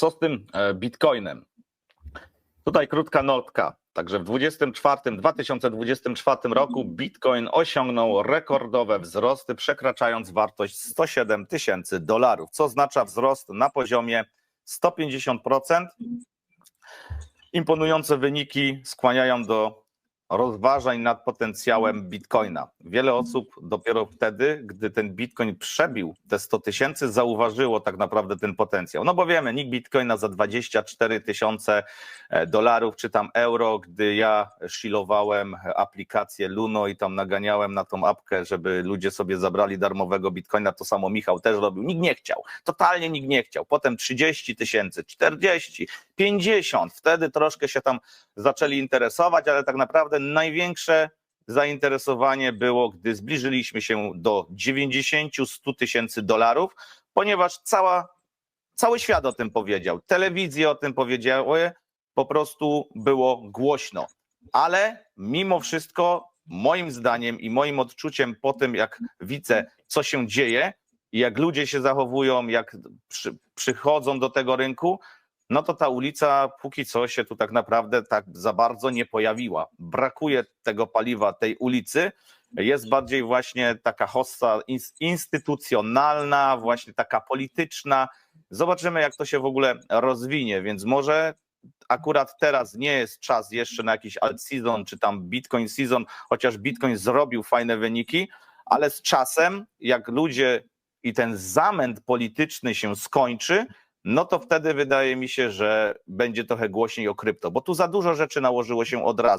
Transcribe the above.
co z tym e, bitcoinem? Tutaj krótka notka. Także w 24, 2024 roku bitcoin osiągnął rekordowe wzrosty, przekraczając wartość 107 tysięcy dolarów, co oznacza wzrost na poziomie 150%. Imponujące wyniki skłaniają do rozważań nad potencjałem bitcoina. Wiele osób dopiero wtedy, gdy ten bitcoin przebił te 100 tysięcy, zauważyło tak naprawdę ten potencjał. No bo wiemy, nikt bitcoina za 24 tysiące e, dolarów czy tam euro, gdy ja shillowałem aplikację Luno i tam naganiałem na tą apkę, żeby ludzie sobie zabrali darmowego bitcoina, to samo Michał też robił. Nikt nie chciał, totalnie nikt nie chciał. Potem 30 tysięcy, 40, 50, wtedy troszkę się tam zaczęli interesować, ale tak naprawdę największe zainteresowanie było, gdy zbliżyliśmy się do 90-100 tysięcy dolarów, ponieważ cała, cały świat o tym powiedział, telewizje o tym powiedziały, po prostu było głośno. Ale mimo wszystko, moim zdaniem i moim odczuciem po tym, jak widzę, co się dzieje jak ludzie się zachowują, jak przy, przychodzą do tego rynku, no to ta ulica póki co się tu tak naprawdę tak za bardzo nie pojawiła. Brakuje tego paliwa tej ulicy. Jest bardziej właśnie taka hossa ins- instytucjonalna, właśnie taka polityczna. Zobaczymy, jak to się w ogóle rozwinie, więc może akurat teraz nie jest czas jeszcze na jakiś alt season czy tam bitcoin season, chociaż bitcoin zrobił fajne wyniki, ale z czasem, jak ludzie i ten zamęt polityczny się skończy, no to wtedy wydaje mi się, że będzie trochę głośniej o krypto, bo tu za dużo rzeczy nałożyło się od razu.